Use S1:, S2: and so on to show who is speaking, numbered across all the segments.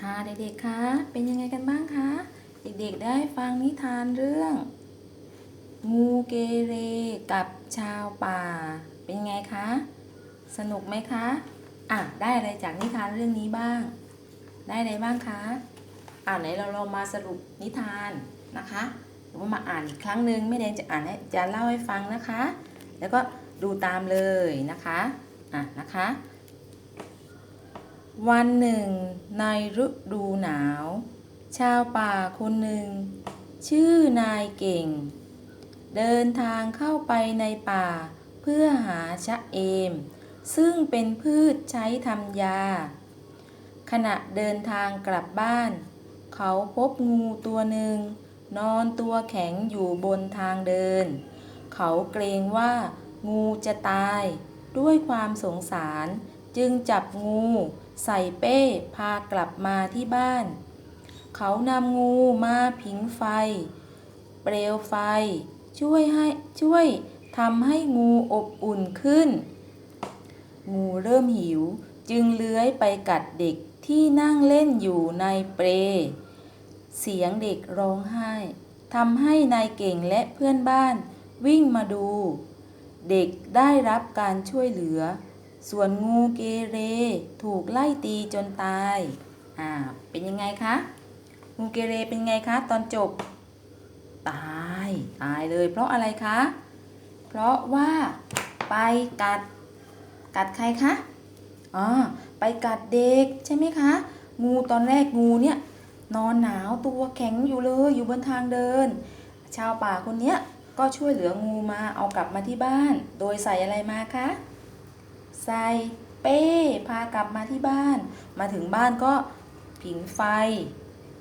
S1: ค่ะเด็กๆคะเป็นยังไงกันบ้างคะ เด็กๆได้ฟังนิทานเรื่อง งูเกเรกับชาวป่า เป็นไงคะ สนุกไหมคะอะได้อะไรจากนิทานเรื่องนี้บ้าง ได้อะไรบ้างคะอ่าไหนเราลองมาสรุปนิทานนะคะหรือว่ามาอ่านอีกครั้งหนึ่งแม่แดงจะอ่านให้จะเล่าให้ฟังนะคะ แล้วก็ดูตามเลยนะคะอะนะคะ วันหนึ่ง ในฤดูหนาว ชาวป่าคนหนึ่ง ชื่อนายเก่ง เดินทางเข้าไปในป่าเพื่อหาชะเอม ซึ่งเป็นพืชใช้ทำยา ขณะเดินทางกลับบ้าน เขาพบงูตัวหนึ่ง นอนตัวแข็งอยู่บนทางเดิน เขาเกรงว่างูจะตาย ด้วยความสงสารจึงจับงู ใส่เป้พากลับมาที่บ้าน เขานำงูมาผิงไฟ เปลวไฟ ช่วยให้ช่วยทำให้งูอบอุ่นขึ้น งูเริ่มหิวจึงเลื้อยไปกัดเด็กที่นั่งเล่นอยู่ในเปลเสียงเด็กร้องไห้ทำให้นายเก่งและเพื่อนบ้านวิ่งมาดู เด็กได้รับการช่วยเหลือ ส่วนงูเกเร ถูกไล่ตีจนตาย อ่า เป็นยังไงคะ งูเกเรเป็นไงคะ ตอนจบ ตาย ตายเลย เพราะอะไรคะ เพราะว่าไปกัด กัดใครคะอ๋อไปกัดเด็กใช่ไหมคะ งูตอนแรกงูเนี่ยนอนหนาวตัวแข็งอยู่เลยอยู่บนทางเดิน ชาวป่าคนเนี้ยก็ช่วยเหลืองูมาเอากลับมาที่บ้าน โดยใส่อะไรมาคะ ใส่เป้พากลับมาที่บ้าน มาถึงบ้านก็ผิงไฟ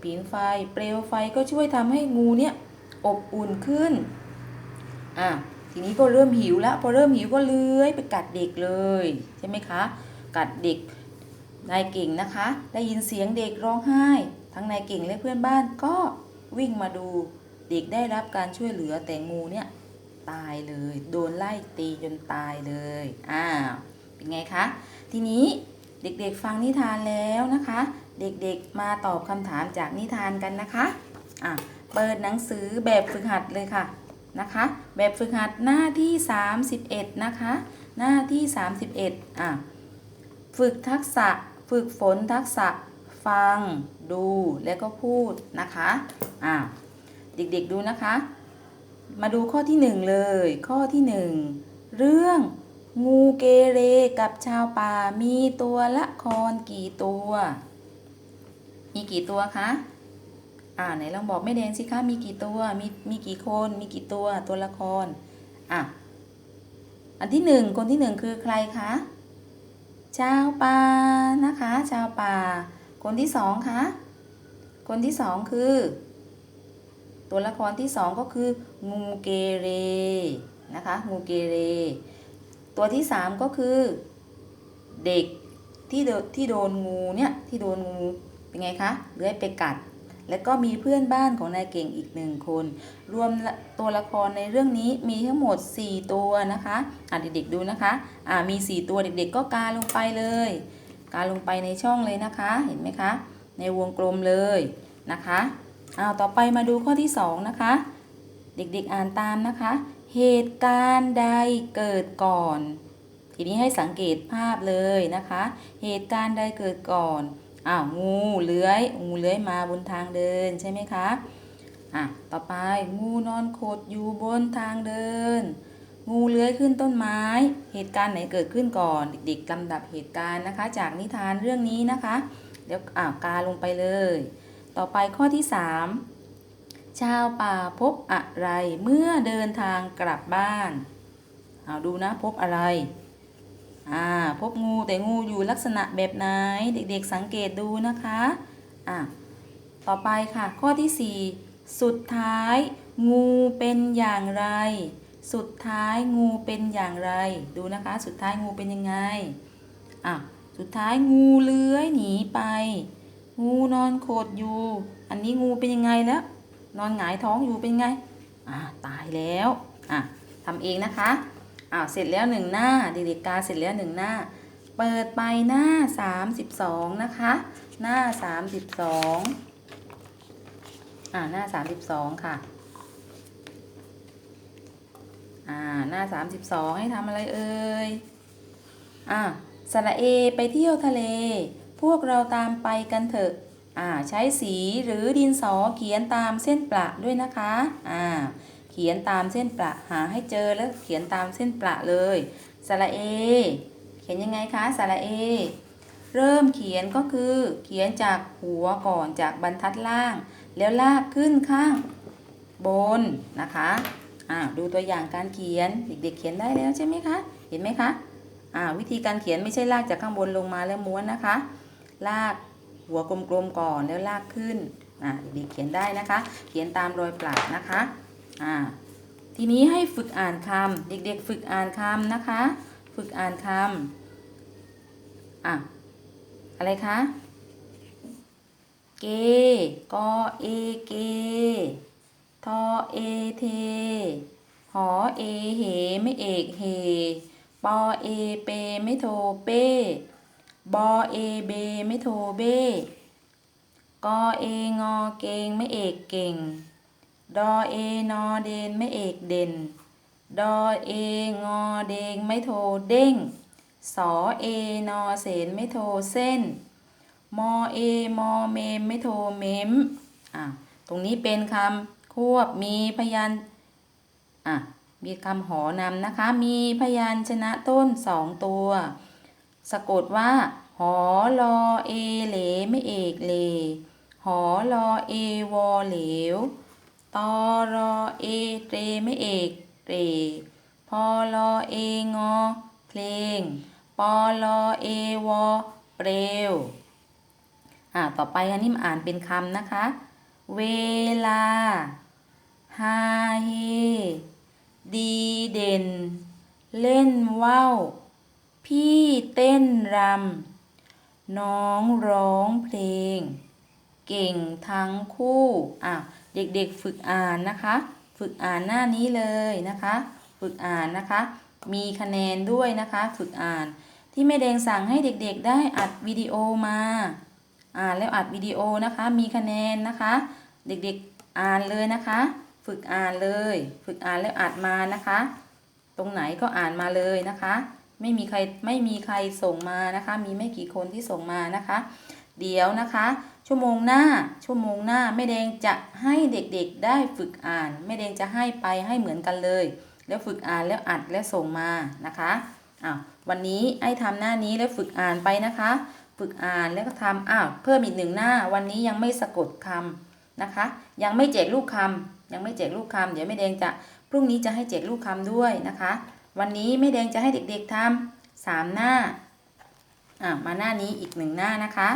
S1: ผิงไฟ เปลวไฟก็ช่วยทำให้งูเนี่ยอบอุ่นขึ้น อะ ทีนี้ก็เริ่มหิวแล้ว พอเริ่มหิวก็เลื้อยไปกัดเด็กเลย ใช่ไหมคะ กัดเด็ก นายเก่งนะคะ ได้ยินเสียงเด็กร้องไห้ ทั้งนายเก่งและเพื่อนบ้านก็วิ่งมาดู เด็กได้รับการช่วยเหลือแต่งูเนี่ยตายเลย โดนไล่ตีจนตายเลย อ้าว เป็นไงคะ ทีนี้เด็กๆฟังนิทานแล้วนะคะ เด็กๆมาตอบคำถามจากนิทานกันนะคะอะเปิดหนังสือแบบฝึกหัดเลยค่ะนะคะ แบบฝึกหัดหน้าที่ 31 นะคะ หน้าที่ 31อะฝึกทักษะฝึกฝนทักษะฟัง ดูแล้วก็พูดนะคะอะเด็กๆดูนะคะ มาดูข้อที่หนึ่งเลย ข้อที่หนึ่งเรื่อง งูเกเรกับชาวป่ามีตัวละครกี่ตัว มีกี่ตัวคะ อ่าไหนลองบอกแม่แดงสิคะ มีกี่ตัว มีมีกี่คน มีกี่ตัว ตัวละคร อะ อันที่หนึ่งคนที่หนึ่งคือใครคะ ชาวป่านะคะ ชาวป่า คนที่สองคะ คนที่สองคือ ตัวละครที่สองก็คือ งูเกเรนะคะ งูเกเร ตัวที่สามก็คือเด็กที่โดนที่โดนงูเนี่ยที่โดนงูเป็นไงคะเลื้อยไปกัด แล้วก็มีเพื่อนบ้านของนายเก่งอีกหนึ่งคน รวมตัวละครในเรื่องนี้มีทั้งหมด 4 ตัวนะคะอะเด็กๆดูนะคะอ่ามี 4 ตัวเด็กๆ ก็กาลงไปเลย กาลงไปในช่องเลยนะคะ เห็นไหมคะ ในวงกลมเลยนะคะอ้าวต่อไปมาดูข้อที่ 2 นะคะ เด็กๆอ่านตามนะคะ เหตุการณ์ใดเกิดก่อน ทีนี้ให้สังเกตภาพเลยนะคะ เหตุการณ์ใดเกิดก่อนอ้าวงูเลื้อยงูเลื้อยมาบนทางเดินใช่ไหมคะอะต่อไปงูนอนขดอยู่บนทางเดิน งูเลื้อยขึ้นต้นไม้ เหตุการณ์ไหนเกิดขึ้นก่อนเด็กๆลำดับเหตุการณ์นะคะ จากนิทานเรื่องนี้นะคะ เดี๋ยวอ่ากาลงไปเลย ต่อไปข้อที่ 3 ชาวป่าพบอะไรเมื่อเดินทางกลับบ้าน เอาดูนะพบอะไร อ่าพบงูแต่งูอยู่ลักษณะแบบไหนเด็กๆสังเกตดูนะคะ อะต่อไปค่ะข้อที่ 4 สุดท้าย งูเป็นอย่างไร สุดท้ายงูเป็นอย่างไร ดูนะคะ สุดท้ายงูเป็นยังไง อะสุดท้ายงูเลื้อยหนีไป งูนอนโขดอยู่ อันนี้งูเป็นยังไงแล้ว นอนหงายท้องอยู่เป็นไงอ่าตายแล้วอะทำเองนะคะอ่าเสร็จแล้วหนึ่งหน้าเด็กๆกาเสร็จแล้วหนึ่งหน้า เปิดไปหน้า32นะคะ หน้า32อ่าหน้า32ค่ะอ่าหน้า32ให้ทำอะไรเอ่ยอ่าสระเอไปเที่ยวทะเล พวกเราตามไปกันเถอะ อ่าใช้สีหรือดินสอเขียนตามเส้นประด้วยนะคะอ่าเขียนตามเส้นประหาให้เจอแล้วเขียนตามเส้นประเลยสระเอ เขียนยังไงคะสระเอ เริ่มเขียนก็คือเขียนจากหัวก่อนจากบรรทัดล่าง แล้วลากขึ้นข้างบนนะคะอ่าดูตัวอย่างการเขียนเด็กๆเขียนได้แล้วใช่ไหมคะ เห็นไหมคะอ่าวิธีการเขียนไม่ใช่ลากจากข้างบนลงมาแล้วม้วนนะคะ ลาก หัวกลมๆก่อนแล้วลากขึ้นอ่าเด็กๆเขียนได้นะคะ เขียนตามรอยปลักนะคะอ่าทีนี้ให้ฝึกอ่านคำเด็กๆ ฝึกอ่านคำนะคะ ฝึกอ่านคำอะอะไรคะเกกอเอเกทอเอเทหอเอเหไม่เอกเฮปอเอเปไม่โทเป บอเอเบไม่โทเบกอเองอเกงไม่เอกเก่ง ดอเอนอเดนไม่เอกเด่น ดอเองอเดงไม่โทเด้ง สอเอนอเสนไม่โทเส้น มอเอมอเมมไม่โทเมม อะ ตรงนี้เป็นคำควบมีพยานอะ มีคำหอนำนะคะ มีพยานชนะต้นสองตัว สะกดว่า หอลอเอเหลไม่เอกเล หอลอเอวอเหลวตอรอเอเตรไม่เอกเตรพอลอเองอเพลงปอลอเอวอเปลวอ่าต่อไปอันนี้มาอ่านเป็นคำนะคะ เวลาฮาเฮดีเด่น เล่นว่าว พี่เต้นรำน้องร้องเพลง เก่งทั้งคู่อะเด็กๆฝึกอ่านนะคะ ฝึกอ่านหน้านี้เลยนะคะ ฝึกอ่านนะคะ มีคะแนนด้วยนะคะ ฝึกอ่านที่แม่แดงสั่งให้เด็กๆ ได้อัดวิดีโอมา อ่านแล้วอัดวิดีโอนะคะ มีคะแนนนะคะ เด็กๆอ่านเลยนะคะ ฝึกอ่านเลย ฝึกอ่านแล้วอัดมานะคะ ตรงไหนก็อ่านมาเลยนะคะ ไม่มีใครไม่มีใครส่งมานะคะ มีไม่กี่คนที่ส่งมานะคะ เดี๋ยวนะคะ ชั่วโมงหน้าชั่วโมงหน้าแม่แดงจะให้เด็กๆได้ฝึกอ่านแม่แดงจะให้ไปให้เหมือนกันเลย แล้วฝึกอ่านแล้วอัดแล้วส่งมานะคะอ้าววันนี้ไอ้ทำหน้านี้แล้วฝึกอ่านไปนะคะ ฝึกอ่านแล้วก็ทำอ้าวเพิ่มอีกหนึ่งหน้า วันนี้ยังไม่สะกดคำนะคะ ยังไม่แจกลูกคำยังไม่แจกลูกคำเดี๋ยวแม่แดงจะพรุ่งนี้จะให้แจกลูกคำด้วยนะคะ วันนี้แม่แดงจะให้เด็กๆทำสามหน้าอะมาหน้านี้อีกหนึ่งหน้านะคะ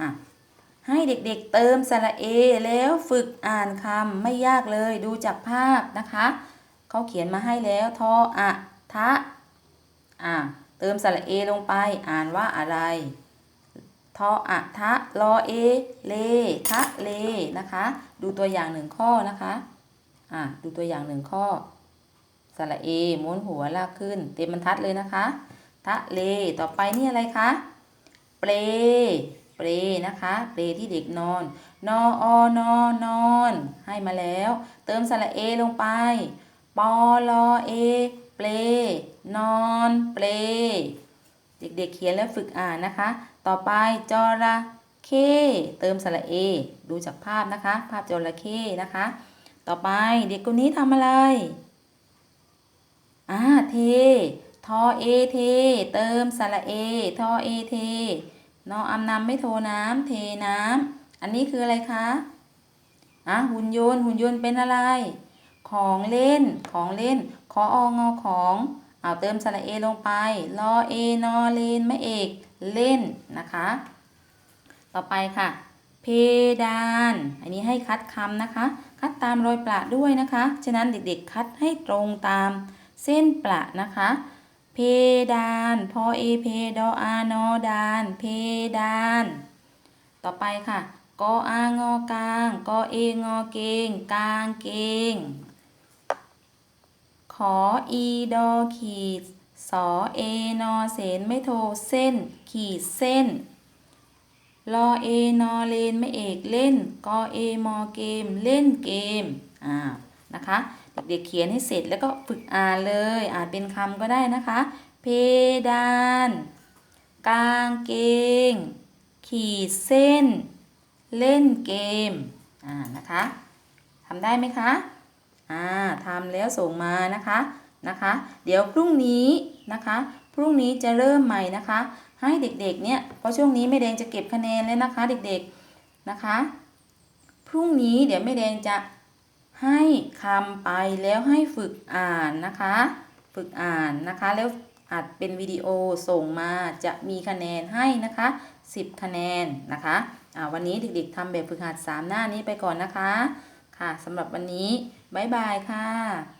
S1: อะให้เด็กๆเติมสระเอแล้วฝึกอ่านคำไม่ยากเลยดูจากภาพนะคะเขาเขียนมาให้แล้วทออะทะอะเติมสระเอลงไปอ่านว่าอะไรทออะทะรอเอเลทะเลนะคะ ดูตัวอย่างหนึ่งข้อนะคะอะดูตัวอย่างหนึ่งข้อ สระเอม้วนหัวลากขึ้น เต็มบรรทัดเลยนะคะทะเลต่อไปนี่อะไรคะเปลเปลนะคะเปลที่เด็กนอน นออนอนอน ให้มาแล้ว เติมสระเอลงไป ปอลอเอเปลนอนเปลเด็กๆเขียนแล้วฝึกอ่านนะคะ ต่อไปจระเข้เติมสระเอ ดูจากภาพนะคะ ภาพจระเข้นะคะ ต่อไปเด็กคนนี้ทำอะไร อ่าเท ทอเอเท เติมสระเอ ทอเอเทนออำนำไม่โทน้ำเทน้ำอันนี้คืออะไรคะอะหุ่นยนต์หุ่นยนต์เป็นอะไร ของเล่นของเล่น ขอองอของเอาเติมสระเอลงไปรอเอนอเลนไม่เอกเล่นนะคะ ต่อไปค่ะ เพดาน อันนี้ให้คัดคำนะคะ คัดตามรอยประด้วยนะคะ ฉะนั้นเด็กๆคัดให้ตรงตาม เส้นประนะคะ เพดานพอเอเพดออานอดาน เพดาน ต่อไปค่ะกออางอกลางกอเองอเกงกลางเกง ขออีดอขีดสอเอนอเสนไม่โทเส้น ขีดเส้นรอเอนอเลนไม่เอกเล่นกอเอมอเกม เล่นเกม อ่า นะคะ เด็กเขียนให้เสร็จแล้วก็ฝึกอ่านเลย อ่านเป็นคำก็ได้นะคะ เพดาน กางเกง ขีดเส้น เล่นเกม อ่านะคะทำได้ไหมคะ อ่าทำแล้วส่งมานะคะนะคะ เดี๋ยวพรุ่งนี้นะคะ พรุ่งนี้จะเริ่มใหม่นะคะ ให้เด็กๆเนี่ยเพราะช่วงนี้แม่แดงจะเก็บคะแนนแล้วนะคะ เด็กๆนะคะ พรุ่งนี้เดี๋ยวแม่แดงจะ ให้คำไปแล้วให้ฝึกอ่านนะคะ ฝึกอ่านนะคะ แล้วอัดเป็นวิดีโอส่งมาจะมีคะแนนให้นะคะ 10 คะแนนนะคะวันนี้เด็กๆทำแบบฝึกหัด 3 หน้านี้ไปก่อนนะคะ ค่ะสำหรับวันนี้ บ๊ายบายค่ะ